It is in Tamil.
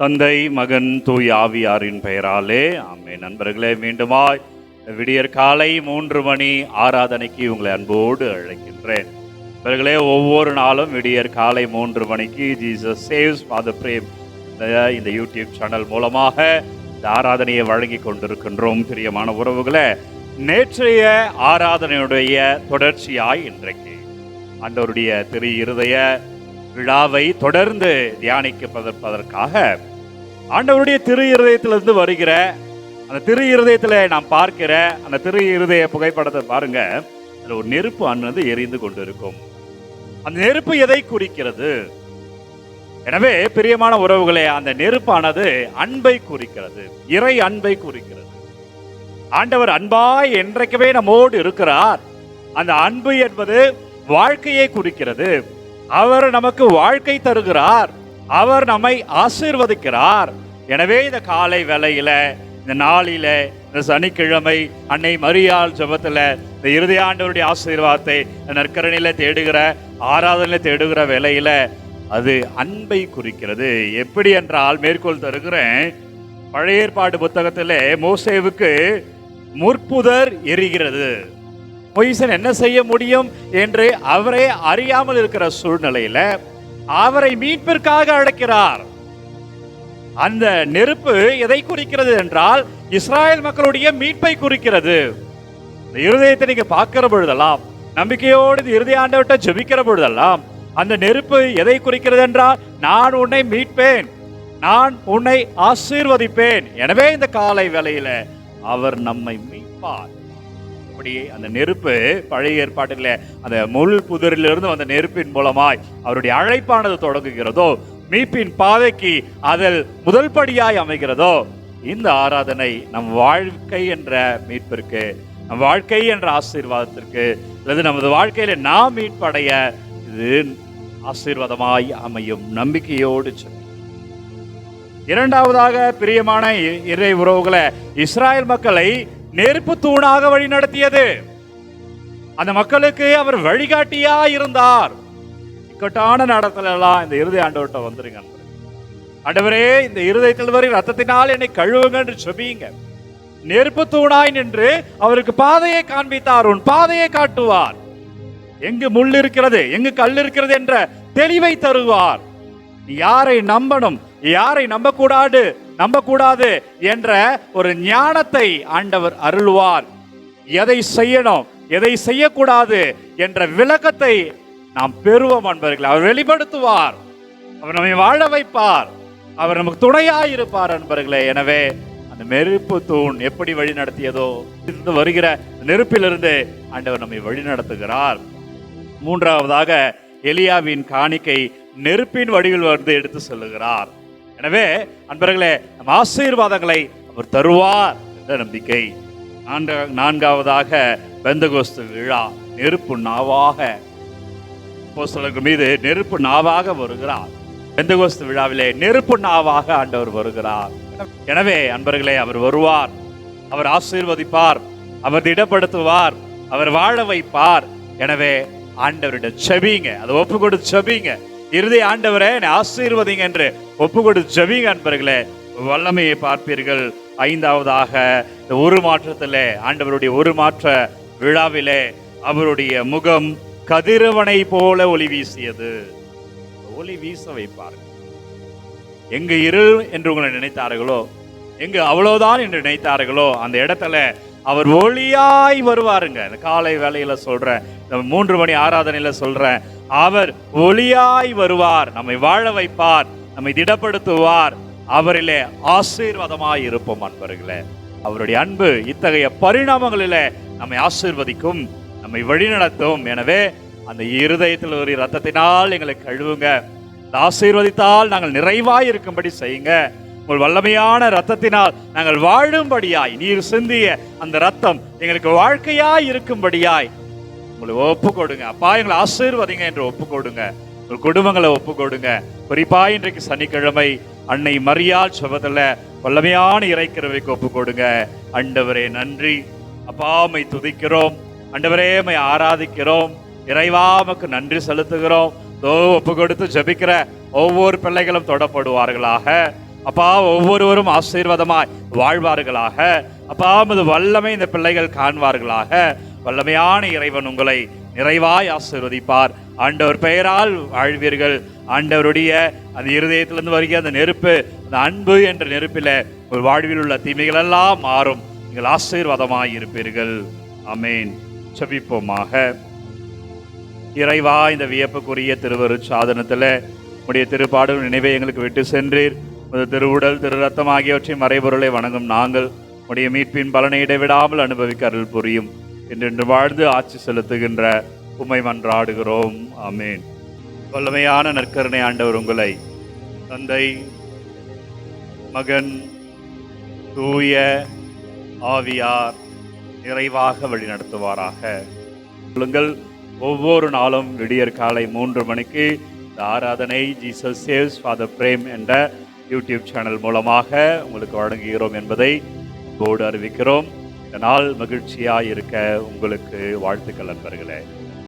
தந்தை மகன் தூய் ஆவியாரின் பெயராலே அம்மே நண்பர்களே மீண்டுமாய் விடியற் காலை மூன்று மணி ஆராதனைக்கு உங்களை அன்போடு அழைக்கின்றேன். நண்பர்களே ஒவ்வொரு நாளும் விடியற் காலை மூன்று மணிக்கு ஜீசஸ் சேவ்ஸ் ஃபாதர் பிரேம் இந்த யூடியூப் சேனல் மூலமாக இந்த ஆராதனையை வழங்கி கொண்டிருக்கின்றோம். பிரியமான உறவுகளை நேற்றைய ஆராதனையுடைய தொடர்ச்சியாய் இன்றைக்கு அன்றவருடைய திரு இருதய விழாவை தொடர்ந்து தியானிக்கப்பதற்காக ஆண்டவருடைய திரு இருதயத்திலிருந்து வருகிற அந்த திரு இருதயத்தில் நாம் பார்க்கிற அந்த திரு இருதய புகைப்படத்தை பாருங்க. அதில் ஒரு நெருப்பு ஆனது எரிந்து கொண்டிருக்கும். அந்த நெருப்பு எதை குறிக்கிறது? எனவே பிரியமான உறவுகளே அந்த நெருப்பானது அன்பை குறிக்கிறது. இறை அன்பை குறிக்கிறது. ஆண்டவர் அன்பாய் என்றைக்குமே நம்மோடு இருக்கிறார். அந்த அன்பு என்பது வாழ்க்கையை குறிக்கிறது. அவர் நமக்கு வாழ்க்கை தருகிறார். அவர் நம்மை ஆசீர்வதிக்கிறார். எனவே இந்த காலை வேலையில இந்த நாளில இந்த சனிக்கிழமை அன்னை மரியாள் ஜபத்துல இந்த இறுதியாண்டவருடைய ஆசீர்வாதத்தை நற்கரணியில தேடுகிற ஆராதனையில தேடுகிற வேலையில அது அன்பை குறிக்கிறது. எப்படி என்றால் மேற்கோள் தருகிறேன் பழைய ஏற்பாடு புத்தகத்திலே மோசேவுக்கு முற்புதர் எரிகிறது. மொய்சன் என்ன செய்ய முடியும் என்று அவரே அறியாமல் இருக்கிற சூழ்நிலையில அவரை மீட்பிற்காக அழைக்கிறார். அந்த நெருப்பு எதை குறிக்கிறது என்றால் இஸ்ராயல் மக்களுடைய மீட்பை குறிக்கிறது. இந்த இருதயத்தை நீங்க பார்க்கிற பொழுதெல்லாம் நம்பிக்கையோடு இந்த இருதய ஆண்டவர்கிட்ட ஜெபிக்கிற பொழுதெல்லாம் அந்த நெருப்பு எதை குறிக்கிறது என்றால் நான் உன்னை மீட்பேன் நான் உன்னை ஆசீர்வதிப்பேன். எனவே இந்த காலை வேளையில அவர் நம்மை மீட்பார். அப்படியே அந்த நெருப்பு பழைய ஏற்பாட்டில் அந்த முள் புதரிலிருந்து வந்த நெருப்பின் மூலமாய் அவருடைய அழைப்பானது தொடங்குகிறதோ மீட்பின் பாதைக்கு அதில் முதல் படியாய் அமைகிறதோ இந்த ஆராதனை நம் வாழ்க்கை என்ற மீட்பிற்கு நம் வாழ்க்கை என்ற ஆசீர்வாதத்திற்கு அல்லது நமது வாழ்க்கையில நாம் மீட்படைய இது ஆசீர்வாதமாய் அமையும் நம்பிக்கையோடு சொல்லி இரண்டாவதாக பிரியமான இறை உறவுகளை இஸ்ராயல் மக்களை நெருப்பு தூணாக வழி நடத்தியது. அந்த மக்களுக்கு அவர் வழிகாட்டியா இருந்தார். இக்கட்டான நடத்துல எல்லாம் இந்த இருதய ஆண்டவர்கிட்ட வந்துருங்க அடவரே ஆண்டவரே இந்த இருதயத்தில் வரை ரத்தத்தினால் என்னை கழுவுங்க என்று சொபியுங்க நெருப்பு தூணாய் நின்று அவருக்கு பாதையை காண்பித்தார் உன் பாதையை காட்டுவார். எங்கு முள் இருக்கிறது எங்கு கல் இருக்கிறது என்ற தெளிவை தருவார். யாரை நம்பணும்? யாரை நம்பக்கூடாது? நம்பக்கூடாது என்ற ஒரு ஞானத்தை ஆண்டவர் அருள்வார். எதை செய்யணும் எதை செய்யக்கூடாது என்ற விளக்கத்தை நாம் பெறுவோம் அன்பர்களே. அவர் வெளிப்படுத்துவார். அவர் நம்மை வாழ வைப்பார். அவர் நமக்கு துணையாயிருப்பார் அன்பர்களே. எனவே அந்த நெருப்பு தூண் எப்படி வழி நடத்தியதோ இருந்து வருகிற நெருப்பிலிருந்து ஆண்டவர் நம்மை வழி நடத்துகிறார். மூன்றாவதாக எலியாவின் காணிக்கை நெருப்பின் வடிவில் வந்து எடுத்து சொல்லுகிறார். எனவே அன்பர்களே நம் ஆசீர்வாதங்களை அவர் தருவார் என்ற நம்பிக்கை. நான்கா நான்காவதாக பெந்தகோஸ்து விழா நெருப்பு நாவாக. அப்போஸ்தலர்கள் மீது நெருப்பு நாவாக வருகிறார். பெந்தகோஸ்து விழாவிலே நெருப்பு நாவாக ஆண்டவர் வருகிறார். எனவே அன்பர்களே அவர் வருவார். அவர் ஆசீர்வதிப்பார். அவர் திடப்படுத்துவார். அவர் வாழ வைப்பார். எனவே ஆண்டவரிடம் செபிங்க. அதை ஒப்பு கொடுத்து செபிங்க. இறுதி ஆண்டவரே என்னை ஆசீர்வதிங்க என்று ஒப்பு கொடுத்து ஜபிங்க அன்பர்களே. வல்லமையை பார்ப்பீர்கள். ஐந்தாவதாக இந்த ஒரு மாற்றத்திலே ஆண்டவருடைய ஒரு மாற்ற விழாவிலே அவருடைய முகம் கதிரவனை போல ஒளி வீசியது. ஒளி வீச வைப்பார்கள் எங்கு இருள் என்று உங்களை நினைத்தார்களோ எங்கு அவ்வளவுதான் என்று நினைத்தார்களோ அந்த இடத்துல அவர் ஒளியாய் வருவாருங்க. இந்த காலை வேலையில சொல்றேன் இந்த மூன்று மணி ஆராதனையில சொல்றேன் அவர் ஒளியாய் வருவார் நம்மை வாழ வைப்பார் நம்மை திடப்படுத்துவார். அவரிலே ஆசீர்வாதமாய் இருப்போம் அன்பர்களே. அவருடைய அன்பு இத்தகைய பரிணாமங்களிலே நம்மை ஆசீர்வதிக்கும் நம்மை வழிநடத்தும். எனவே அந்த இருதயத்தில் ஒரு ரத்தத்தினால் எங்களை கழுவுங்க. ஆசீர்வதித்தால் நாங்கள் நிறைவாய் இருக்கும்படி செய்யுங்க. உங்கள் வல்லமையான ரத்தத்தினால் நாங்கள் வாழும்படியாய் நீர் சிந்திய அந்த ரத்தம் எங்களுக்கு வாழ்க்கையாய் இருக்கும்படியாய் உங்களை ஒப்பு கொடுங்க அப்பா எங்களை ஆசீர்வதிங்க என்று ஒப்பு கொடுங்க உங்கள் குடும்பங்களை ஒப்பு கொடுங்க குறிப்பா இன்றைக்கு சனிக்கிழமை அன்னை மரியாள் சுபத்துல வல்லமையான இறைக்கிறவைக்கு ஒப்பு கொடுங்க அண்டவரே நன்றி அப்பாமை துதிக்கிறோம். அண்டவரேமை ஆராதிக்கிறோம். இறைவாமக்கு நன்றி செலுத்துகிறோம். தோ ஒப்பு கொடுத்து ஜெபிக்கிற ஒவ்வொரு பிள்ளைகளும் தொடப்படுவார்களாக. அப்பா ஒவ்வொருவரும் ஆசீர்வாதமாய் வாழ்வார்களாக. அப்பா உமது வல்லமை இந்த பிள்ளைகள் காண்பார்களாக வல்லமையான இறைவன் உங்களை நிறைவாய் ஆசீர்வதிப்பார். ஆண்டவர் பெயரால் வாழ்வீர்கள் ஆண்டவருடைய அந்த இருதயத்திலிருந்து வருகிற அந்த நெருப்பு அந்த அன்பு என்ற நெருப்பில உங்கள் வாழ்வில் உள்ள தீமைகள் எல்லாம் மாறும். நீங்கள் ஆசீர்வாதமாய் இருப்பீர்கள். அமேன் செபிப்போமாக இறைவா இந்த வியப்புக்குரிய திருவரு சாதனத்தில் உடைய திருப்பாடல் நினைவை எங்களுக்கு விட்டு சென்றீர். உமது திருவுடல் திரு ரத்தம் ஆகியவற்றின் மறைபொருளை வணங்கும் நாங்கள் உடைய மீட்பின் பலனை இடைவிடாமல் அனுபவிக்க அருள் புரியும். என்றென்று வாழ்ந்து ஆட்சி செலுத்துகின்ற உமை மன்றாடுகிறோம். ஆமேன். வல்லமையான நற்கருணை ஆண்டவர் உங்களை தந்தை மகன் தூய ஆவியார் நிறைவாக வழிநடத்துவாராக. சொல்லுங்கள் ஒவ்வொரு நாளும் விடியற் காலை மூன்று மணிக்கு இந்த ஆராதனை ஜீசஸ் சேவ்ஸ் ஃபாதர் பிரேம் என்ற யூடியூப் சேனல் மூலமாக உங்களுக்கு வழங்குகிறோம் என்பதை போர்டு அறிவிக்கிறோம். இந்த நாள் மகிழ்ச்சியாக இருக்க உங்களுக்கு வாழ்த்துக்கள் நண்பர்களே.